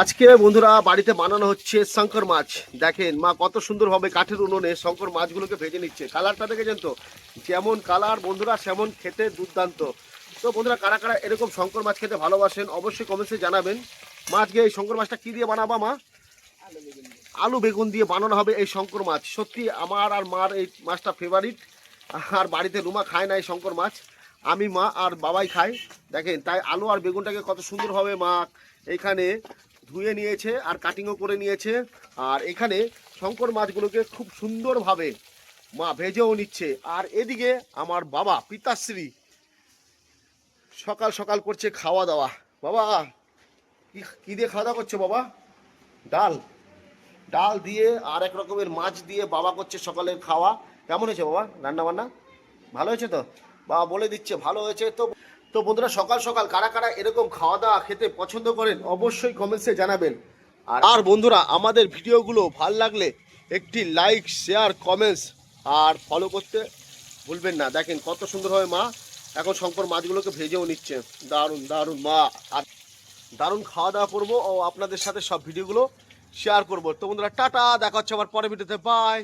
আজকে বন্ধুরা বাড়িতে বানানো হচ্ছে শঙ্কর মাছ। দেখেন, মা কত সুন্দরভাবে কাঠের উনুনে শঙ্কর মাছগুলোকে ভেজে নিচ্ছে। কালারটা দেখেছেন তো। যেমন কালার, বন্ধুরা, সেমন খেতে দুর্দান্ত। তো বন্ধুরা, কারা কারা এরকম শঙ্কর মাছ খেতে ভালোবাসেন, অবশ্যই কমেন্টসে জানাবেন। মা, আজকে এই শঙ্কর মাছটা কি দিয়ে বানাবা মা? আলু বেগুন দিয়ে বানানো হবে এই শঙ্কর মাছ। সত্যি, আমার আর মার এই মাছটা ফেভারিট আর বাড়িতে রুমা খায় না এই শঙ্কর মাছ। আমি মা আর বাবাই খাই। দেখেন, তাই আলু আর বেগুনটাকে কত সুন্দরভাবে মা এইখানে ধুয়ে নিয়েছে আর কাটিংও করে নিয়েছে। আর এখানে শঙ্কর মাছগুলোকে খুব সুন্দরভাবে মা ভেজেও নিচ্ছে। আর এদিকে আমার বাবা, পিতাশ্রী, সকাল সকাল করছে খাওয়া দাওয়া। বাবা, কি কি দিয়ে খাওয়া দাওয়া করছ বাবা? ডাল। ডাল দিয়ে আর এক রকমের মাছ দিয়ে বাবা করছে সকালের খাওয়া। কেমন হয়েছে বাবা? রান্না বান্না ভালো হয়েছে তো? বাবা বলে দিচ্ছে, ভালো হয়েছে তো তো বন্ধুরা, সকাল সকাল কারা কারা এরকম খাওয়া দাওয়া খেতে পছন্দ করেন অবশ্যই কমেন্টসে জানাবেন। আর বন্ধুরা, আমাদের ভিডিওগুলো ভালো লাগলে একটি লাইক শেয়ার কমেন্টস আর ফলো করতে ভুলবেন না। দেখেন কত সুন্দরভাবে মা। এখন শঙ্কর মাছগুলোকে ভেজেও নিচ্ছে। দারুণ দারুণ মা। আর দারুণ খাওয়া দাওয়া করব। ও আপনাদের সাথে সব ভিডিওগুলো শেয়ার করব। তো বন্ধুরা, টাটা। দেখা হচ্ছে আবার পরে ভিডিওতে। বাই